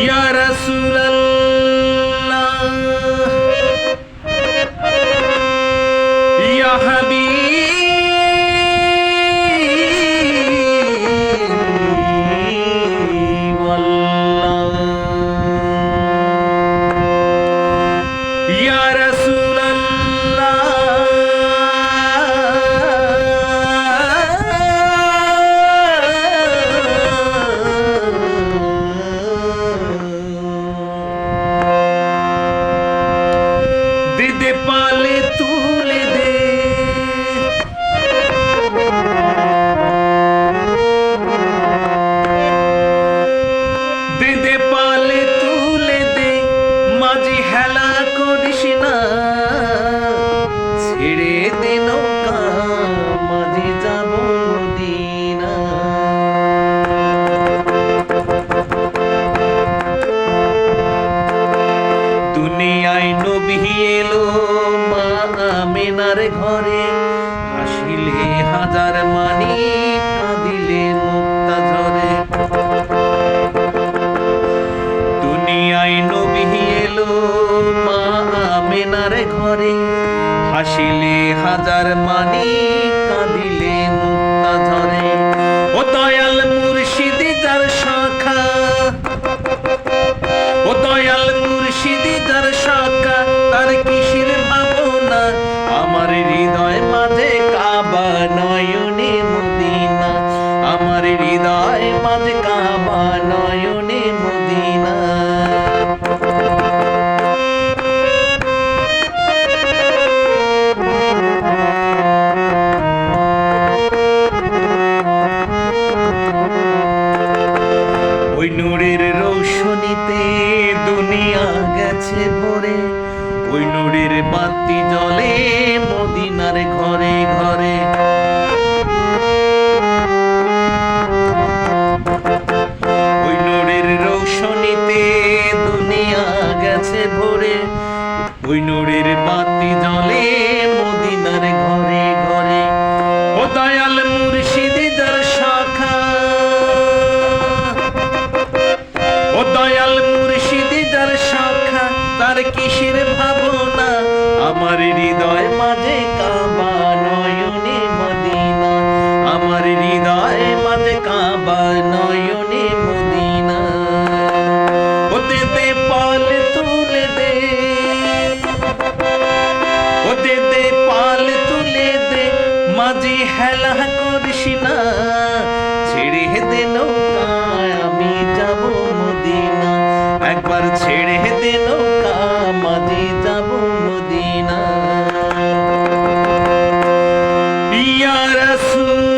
ইয়া রাসূলুল্লাহ ইয়া হাবিব। पाले तूले दे দুনিয়ায় নবী এলো মা আমেনার ঘরে। হাসিলে হাজার মানি, কাঁদিলে মুক্তা ঝরে। দুনিয়ায় নবী এলো মা আমেনার ঘরে। হাসিলে হাজার মানি, কাঁদিলে মুক্তা মাঝে কাবা মদিনা। ওই নূরের রৌশনীতে দুনিয়া গেছে ভরে। ওই নূরের বাতি জলে মদিনার ঘরে ঘরে। গেছে ভরে। ওই নূরের বাতি জলে মদিনার ঘরে ঘরে। ও দয়াল মুর্শিদি যার শাখা। ও দয়াল মুর্শিদি যার শাখা, তার কিসের ভাবনা? আমার হৃদয় মাঝে কাবা নয়নে মদিনা। আমার হৃদয় মাঝে কাবা নয়নে মদিনা। ও রসুল